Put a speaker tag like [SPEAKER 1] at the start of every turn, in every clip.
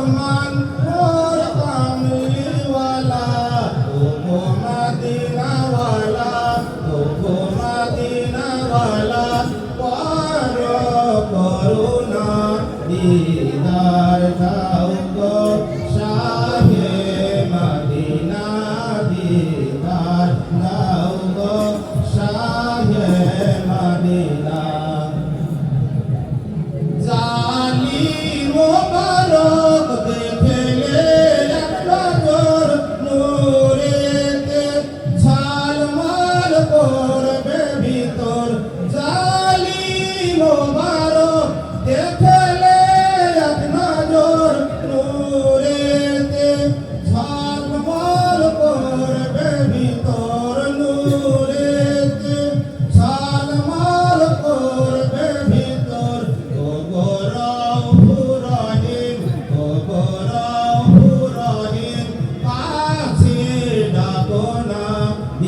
[SPEAKER 1] কত মান মোর কামলিওয়ালা ও মদিনাওয়ালা ও মদিনাওয়ালা দিদার দাও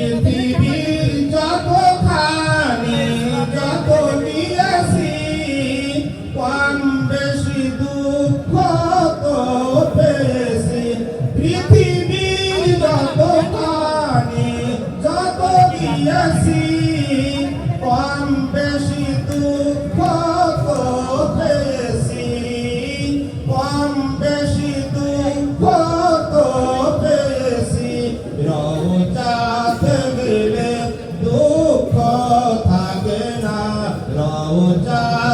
[SPEAKER 1] পৃথিবীর যতখানি যত নিয়াসি কম বেশি দুঃখ তো পেয়েছি পৃথিবীর যতখানি যত নিয়াসি কম বেশি দুঃখ তো পেয়েছি কম বেশি দুঃখ তো পেয়েছি রওজাতে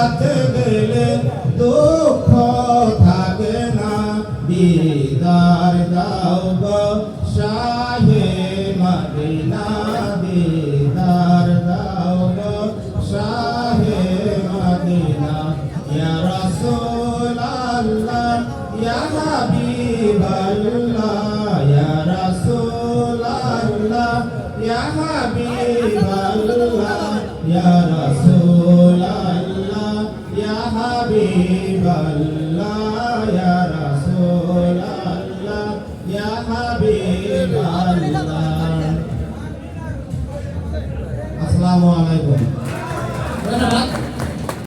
[SPEAKER 1] রওজাতে গেলে দুঃখ না। দিদার দাও শাহে মদিনা। দিদার দাও শাহে মদিনা। ইয়া রাসূল